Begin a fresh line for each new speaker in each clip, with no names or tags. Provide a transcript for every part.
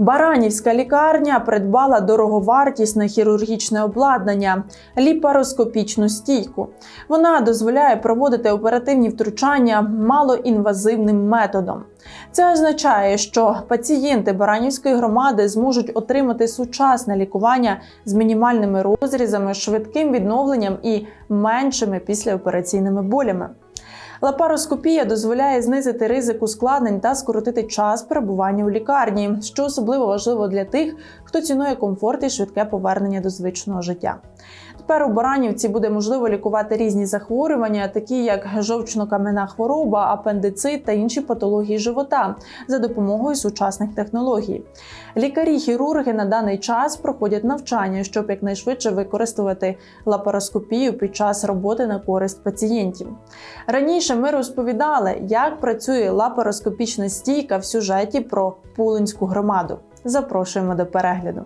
Баранівська лікарня придбала дороговартісне хірургічне обладнання ліпароскопічну стійку. Вона дозволяє проводити оперативні втручання малоінвазивним методом. Це означає, що пацієнти Баранівської громади зможуть отримати сучасне лікування з мінімальними розрізами, швидким відновленням і меншими післяопераційними болями. Лапароскопія дозволяє знизити ризик ускладнень та скоротити час перебування у лікарні, що особливо важливо для тих, хто цінує комфорт і швидке повернення до звичного життя. Тепер у Баранівці буде можливо лікувати різні захворювання, такі як жовчно-кам'яна хвороба, апендицит та інші патології живота, за допомогою сучасних технологій. Лікарі-хірурги на даний час проходять навчання, щоб якнайшвидше використовувати лапароскопію під час роботи на користь пацієнтів. Раніше ми розповідали, як працює лапароскопічна стійка в сюжеті про Пулинську громаду. Запрошуємо до перегляду.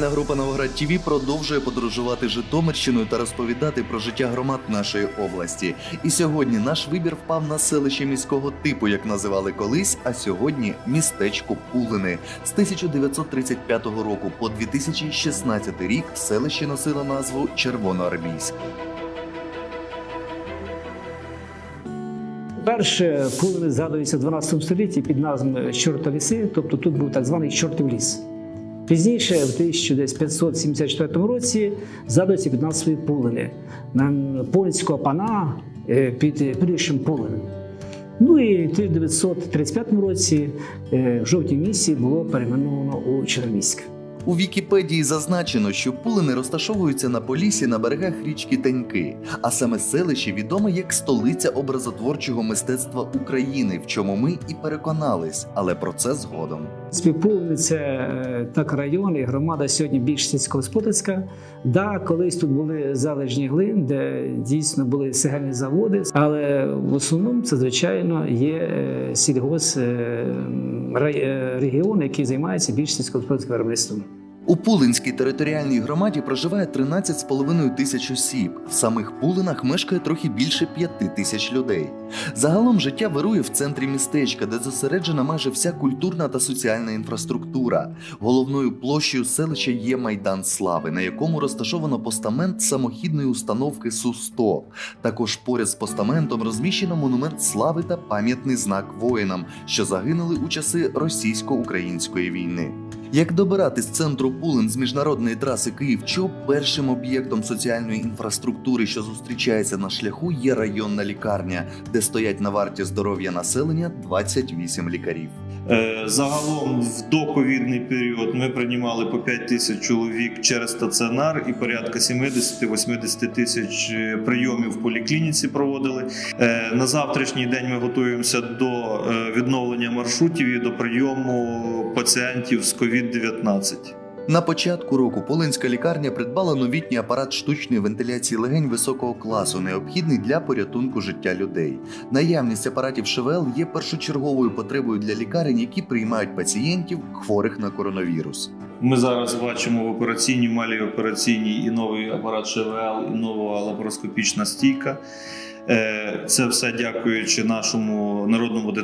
Знімальна група Новоград ТІВІ продовжує подорожувати Житомирщиною та розповідати про життя громад нашої області. І сьогодні наш вибір впав на селище міського типу, як називали колись, а сьогодні містечко Пулини. З 1935 року по 2016 рік селище носило назву Червоноармійськ.
Перше пулини згадуються в 12 столітті під назвою Чортоліси, тобто тут був так званий чортів ліс. Пізніше, в 1574 році, згадується під назвою на Полінського пана е, під прізвищем Пулин. Ну і в 1935 році е, в жовтій місці було перейменовано у Череміськ.
У Вікіпедії зазначено, що пулини розташовуються на полісі на берегах річки Теньки, а саме селище відоме як столиця образотворчого мистецтва України, в чому ми і переконались, але про це згодом.
Співпулни е, так район і громада сьогодні більш сільськогосподарська. Да, колись тут були залежні глин, де дійсно були сигальні заводи, але в основному це звичайно є е, сільгос е, регіон, який займається більш сільськогосподарським виробництвом.
У Пулинській територіальній громаді проживає 13,5 тисяч осіб. В самих Пулинах мешкає трохи більше 5 тисяч людей. Загалом життя вирує в центрі містечка, де зосереджена майже вся культурна та соціальна інфраструктура. Головною площею селища є Майдан Слави, на якому розташовано постамент самохідної установки Су-100. Також поряд з постаментом розміщено монумент слави та пам'ятний знак воїнам, що загинули у часи російсько-української війни. Як добирати з центру Пулин з міжнародної траси Київ-Чоп, першим об'єктом соціальної інфраструктури, що зустрічається на шляху, є районна лікарня, де стоять на варті здоров'я населення 28 лікарів.
Е, Загалом в доковідний період ми приймали по 5 тисяч чоловік через стаціонар і порядка 70-80 тисяч е, прийомів в поліклініці проводили. Е, На завтрашній день ми готуємося до відновлення маршрутів і до прийому пацієнтів з COVID-19.
На початку року Полинська лікарня придбала новітній апарат штучної вентиляції легень високого класу, необхідний для порятунку життя людей. Наявність апаратів ШВЛ є першочерговою потребою для лікарень, які приймають пацієнтів хворих на коронавірус.
Ми зараз бачимо в операційній, малій операційній і новий апарат ШВЛ, і нова лапароскопічна стійка. Е, Це все дякуючи нашому народному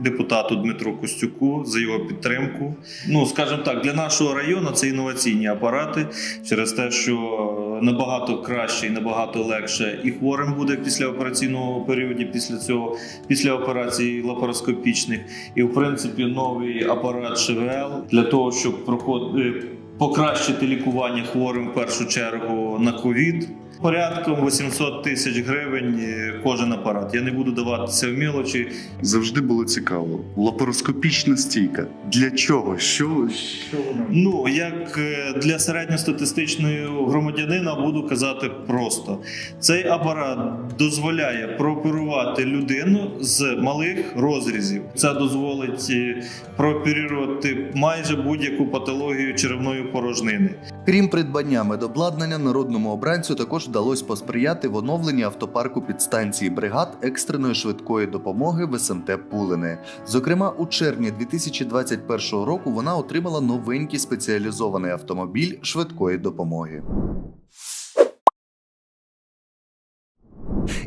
депутату Дмитру Костюку за його підтримку. Ну, скажімо так, для нашого району це інноваційні апарати через те, що набагато краще і набагато легше і хворим буде після операційного періоду, після цього, після операцій лапароскопічних. І в принципі новий апарат ШВЛ для того, щоб проход... е, покращити лікування хворим в першу чергу на ковід. Порядком 800 тисяч гривень е, кожен апарат. Я не буду даватися в мілочі.
Завжди було цікаво. Лапароскопічна стійка. Для чого? Що, що вона?
Ну, як е, для середньостатистичного громадянина буду казати просто: цей апарат дозволяє прооперувати людину з малих розрізів. Це дозволить е, прооперувати майже будь-яку патологію черевної порожнини.
Крім придбання медобладнання, народному обранцю також вдалося посприяти в оновленні автопарку підстанції бригад екстреної швидкої допомоги в СМТ Пулини. Зокрема, у червні 2021 року вона отримала новенький спеціалізований автомобіль швидкої допомоги.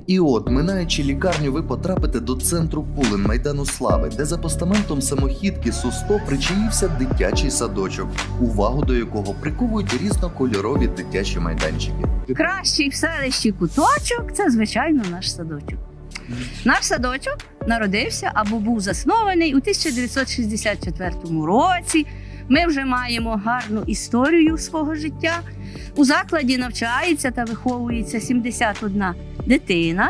І от, минаючи лікарню, ви потрапите до центру Пулин Майдану Слави, де за постаментом самохідки Су-100 причаївся дитячий садочок, увагу до якого приковують різнокольорові дитячі майданчики.
Кращий в селищі куточок це, звичайно, наш садочок. Наш садочок народився або був заснований у 1964 році. Ми вже маємо гарну історію свого життя. У закладі навчається та виховується 71 дитина.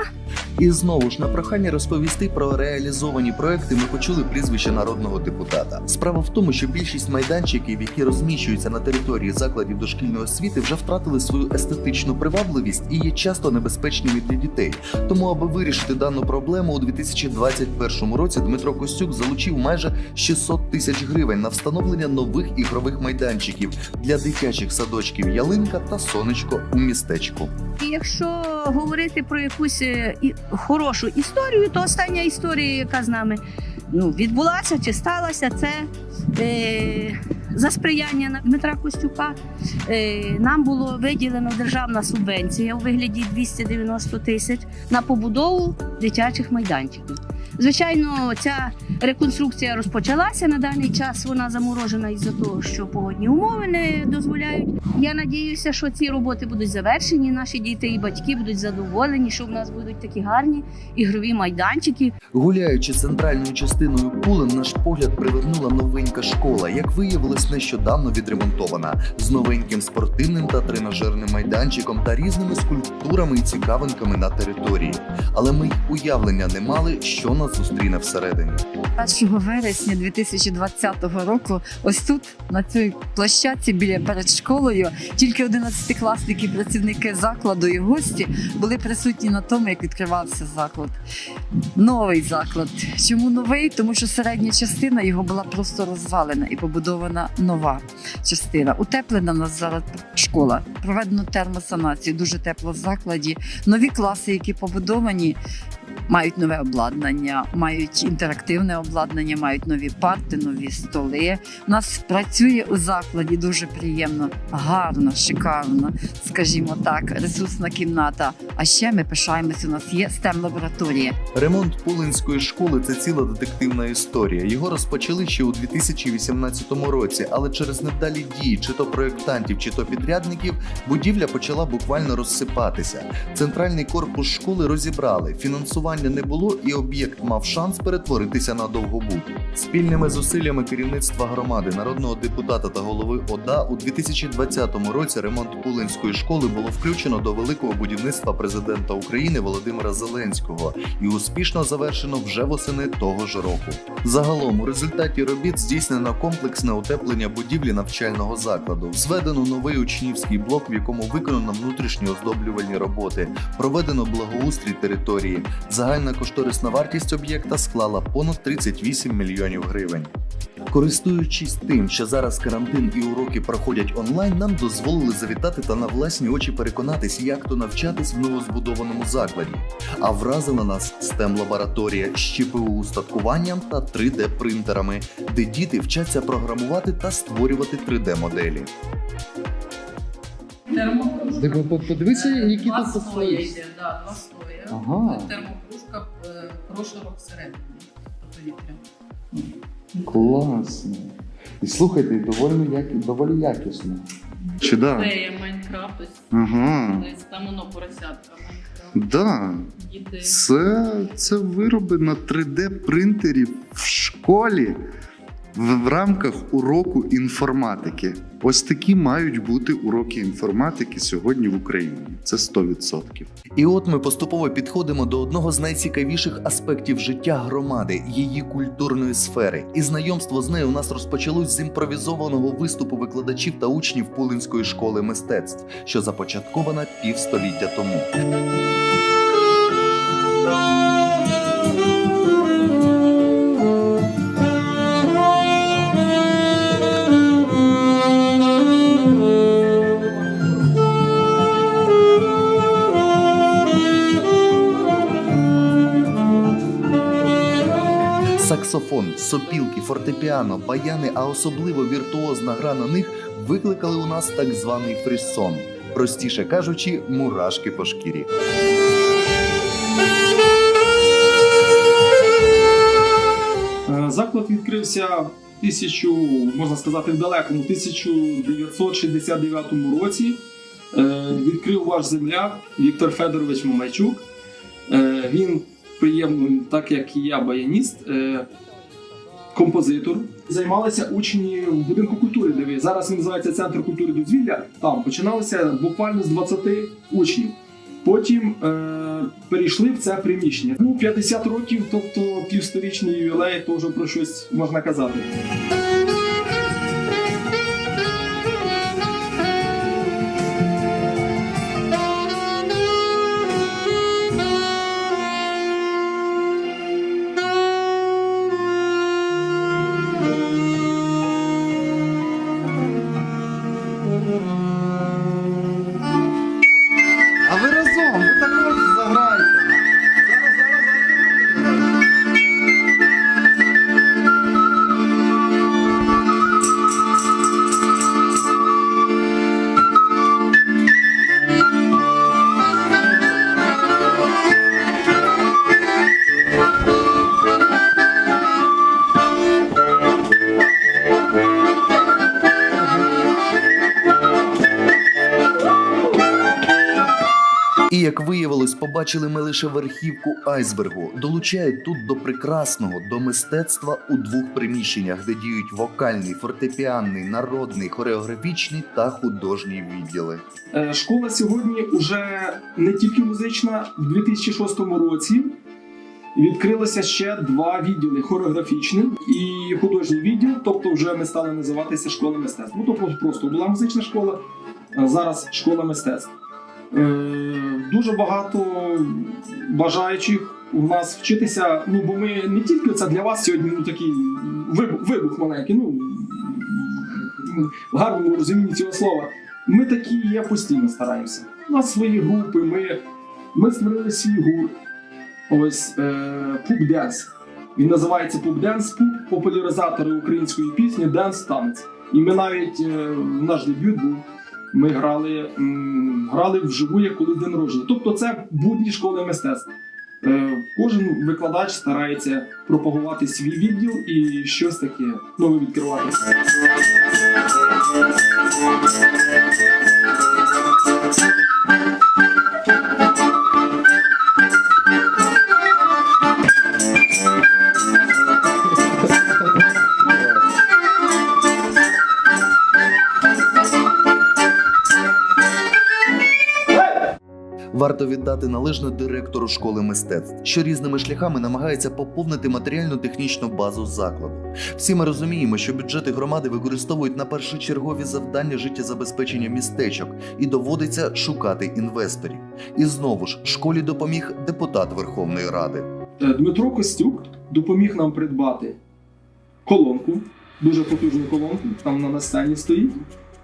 І знову ж на прохання розповісти про реалізовані проекти ми почули прізвище народного депутата. Справа в тому, що більшість майданчиків, які розміщуються на території закладів дошкільної освіти, вже втратили свою естетичну привабливість і є часто небезпечними для дітей. Тому, аби вирішити дану проблему, у 2021 році Дмитро Костюк залучив майже 600 тисяч гривень на встановлення нових ігрових майданчиків для дитячих садочків Ялинка та Сонечко у містечку.
Якщо говорити про якусь е, хорошу історію, то остання історія, яка з нами ну, відбулася чи сталася, це е, за сприяння Дмитра Костюка. Е, нам було виділено державна субвенція у вигляді 290 тисяч на побудову дитячих майданчиків. Звичайно, ця реконструкція розпочалася на даний час. Вона заморожена із-за того, що погодні умови не дозволяють. Я надіюся, що ці роботи будуть завершені. Наші діти і батьки будуть задоволені, що в нас будуть такі гарні ігрові майданчики.
Гуляючи центральною частиною Пулин, наш погляд привернула новенька школа, як виявилось, нещодавно відремонтована з новеньким спортивним та тренажерним майданчиком та різними скульптурами і цікавинками на території. Але ми й уявлення не мали, що нас зустріне всередині.
1 вересня 2020 року, ось тут, на цій площадці біля перед школою, тільки 11-класники, працівники закладу і гості були присутні на тому, як відкривався заклад. Новий заклад. Чому новий? Тому що середня частина його була просто розвалена і побудована нова частина. Утеплена в нас зараз школа. Проведено термосанацію, дуже тепло в закладі. Нові класи, які побудовані, мають нове обладнання, мають інтерактивне обладнання, мають нові парти, нові столи. У нас працює у закладі дуже приємно, гарно, шикарно, скажімо так, ресурсна кімната. А ще ми пишаємося. У нас є stem лабораторія.
Ремонт Пулинської школи це ціла детективна історія. Його розпочали ще у 2018 році, але через невдалі дії, чи то проєктантів, чи то підрядників, будівля почала буквально розсипатися. Центральний корпус школи розібрали, фінансування не було, і об'єкт мав шанс перетворитися на довгобуд. Спільними зусиллями керівництва громади, народного депутата та голови ОДА у 2020 році ремонт Пулинської школи було включено до великого будівництва президента України Володимира Зеленського і успішно завершено вже восени того ж року. Загалом у результаті робіт здійснено комплексне утеплення будівлі навчального закладу, зведено новий учнівський блок, в якому виконано внутрішні оздоблювальні роботи, проведено благоустрій території. Загальна кошторисна вартість об'єкта склала понад 38 мільйонів гривень. Користуючись тим, що зараз карантин і уроки проходять онлайн, нам дозволили завітати та на власні очі переконатись, як то навчатись в новозбудованому закладі. А вразила нас stem лабораторія з ЧПУ устаткуванням та 3D принтерами, де діти вчаться програмувати та створювати 3D
подивися, які
Два
тут послої.
йде, да, два слоя.
Ага.
Термокружка, е, всередині повітря.
Класно. І слухайте, доволі, як, доволі якісно. Чи да?
Це є Майнкрафт, ось
Ага.
там воно поросятка Майнкрафт.
Да.
Діти.
Це, це вироби на 3D принтері в школі.
В, рамках уроку інформатики. Ось такі мають бути уроки інформатики сьогодні в Україні. Це 100%.
І от ми поступово підходимо до одного з найцікавіших аспектів життя громади, її культурної сфери. І знайомство з нею у нас розпочалось з імпровізованого виступу викладачів та учнів Пулинської школи мистецтв, що започаткована півстоліття тому. Саксофон, сопілки, фортепіано, баяни, а особливо віртуозна гра на них викликали у нас так званий фріссон. Простіше кажучи, мурашки по шкірі.
Е, Заклад відкрився тисячу, можна сказати, в далекому 1969 році. Е, Відкрив ваш земляк Віктор Федорович Мамайчук. Е, Він приємно, так як і я, баяніст, е, композитор. Займалися учні в будинку культури, де зараз він називається Центр культури дозвілля. Там починалося буквально з 20 учнів. Потім е, перейшли в це приміщення. Ну, 50 років, тобто півсторічний ювілей, то вже про щось можна казати.
Як побачили ми лише верхівку айсбергу. Долучають тут до прекрасного, до мистецтва у двох приміщеннях, де діють вокальний, фортепіанний, народний, хореографічний та художній відділи.
Е, Школа сьогодні вже не тільки музична, в 2006 році відкрилося ще два відділи: хореографічний і художній відділ. Тобто, вже ми стали називатися школа мистецтв. Ну тобто просто була музична школа, а зараз школа мистецтв. Е, Дуже багато бажаючих у нас вчитися. Ну бо ми не тільки це для вас сьогодні ну, такий вибух, вибух маленький. Ну в гарному розумінні цього слова. Ми такі є постійно стараємося. У нас свої групи, ми, ми створили свій гурт. Ось е, Пуп Денс. Він називається Пуп Денс, Пуп популяризатори української пісні Денс танець. І ми навіть е, наш дебют був. Ми грали, м, грали вживу, як коли день народження. Тобто це будні школи мистецтв. Е, кожен викладач старається пропагувати свій відділ і щось таке нове відкривати.
Варто віддати належне директору школи мистецтв, що різними шляхами намагається поповнити матеріально-технічну базу закладу. Всі ми розуміємо, що бюджети громади використовують на першочергові завдання життєзабезпечення містечок і доводиться шукати інвесторів. І знову ж школі допоміг депутат Верховної Ради.
Е, Дмитро Костюк допоміг нам придбати колонку, дуже потужну колонку, там на сцені стоїть.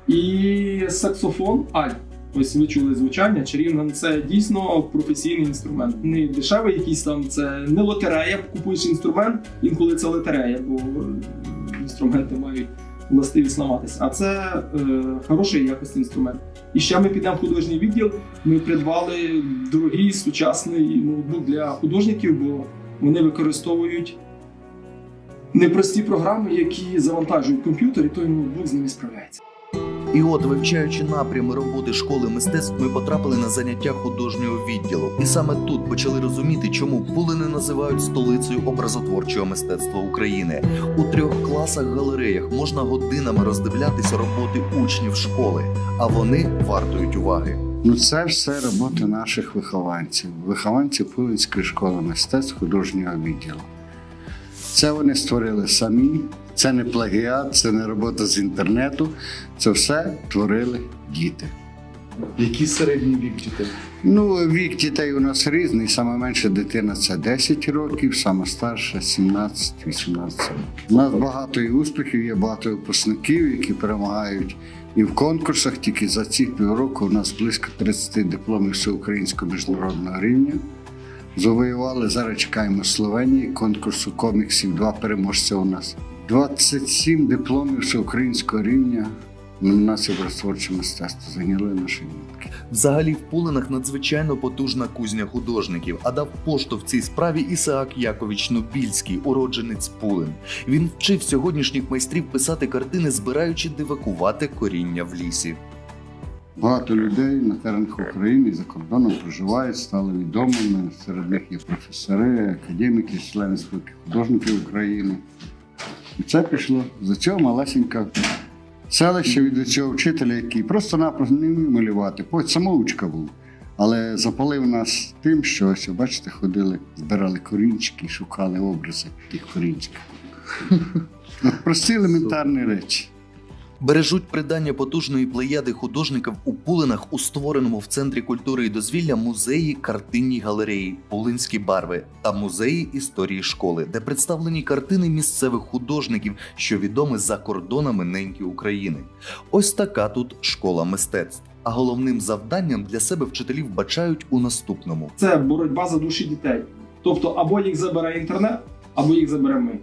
І саксофон Аль. Ось ви чули звучання, чарівна це дійсно професійний інструмент. Не дешевий якийсь там, це не лотерея, купуєш інструмент, інколи це лотерея, бо інструменти мають властивість ламатися. А це е, хороший якості інструмент. І ще ми підемо в художній відділ. Ми придбали дорогий сучасний ноутбук для художників, бо вони використовують непрості програми, які завантажують комп'ютер, і той ноутбук з ними справляється.
І от, вивчаючи напрями роботи школи мистецтв, ми потрапили на заняття художнього відділу. І саме тут почали розуміти, чому Пулини називають столицею образотворчого мистецтва України. У трьох класах галереях можна годинами роздивлятися роботи учнів школи, а вони вартують уваги.
Ну, це все робота наших вихованців, вихованців Пулинської школи мистецтв художнього відділу. Це вони створили самі, це не плагіат, це не робота з інтернету. Це все творили діти.
Який середній вік дітей?
Ну, вік дітей у нас різний. Саме менша дитина це 10 років, саме старша 17-18 років. У нас багато і успіхів, є багато випускників, які перемагають і в конкурсах. Тільки за ці півроку у нас близько 30 дипломів всеукраїнського міжнародного рівня. Завоювали. Зараз чекаємо Словенії конкурсу коміксів. Два переможця у нас. 27 дипломів всеукраїнського рівня. Номінація образотворче мистецтво зайняли наші дітки.
Взагалі в Пулинах надзвичайно потужна кузня художників, а дав поштовх цій справі Ісаак Якович Нобільський, уродженець Пулин. Він вчив сьогоднішніх майстрів писати картини, збираючи дивакувати коріння в лісі.
Багато людей на теренах України і за кордоном проживають, стали відомими. Серед них є професори, академіки, члени спілки художників України. І це пішло за цього малесенька селище від цього вчителя, який просто-напросто не вмів малювати, хоч самоучка був. Але запалив нас тим, що ось, бачите, ходили, збирали корінчики шукали образи тих корінчиків. Прості елементарні речі.
Бережуть придання потужної плеяди художників у Пулинах у створеному в центрі культури і дозвілля музеї картинній галереї Пулинські барви та музеї історії школи, де представлені картини місцевих художників, що відомі за кордонами неньки України. Ось така тут школа мистецтв. А головним завданням для себе вчителів бачають у наступному.
Це боротьба за душі дітей. Тобто, або їх забере інтернет, або їх забере ми.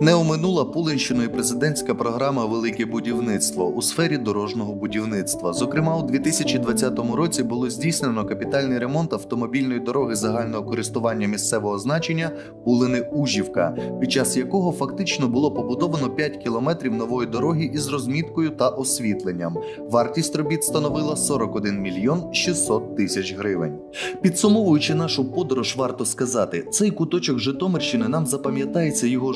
Не оминула Пулинщиною президентська програма Велике будівництво у сфері дорожнього будівництва. Зокрема, у 2020 році було здійснено капітальний ремонт автомобільної дороги загального користування місцевого значення Пулини Ужівка, під час якого фактично було побудовано 5 кілометрів нової дороги із розміткою та освітленням. Вартість робіт становила 41 мільйон 600 тисяч гривень. Підсумовуючи нашу подорож, варто сказати, цей куточок Житомирщини нам запам'ятається його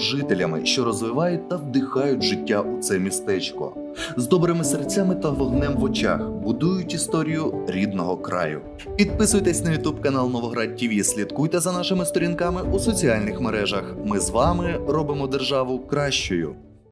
жителями, що розвивають та вдихають життя у це містечко. З добрими серцями та вогнем в очах будують історію рідного краю. Підписуйтесь на ютуб канал Новоград ТІВІ, слідкуйте за нашими сторінками у соціальних мережах. Ми з вами робимо державу кращою.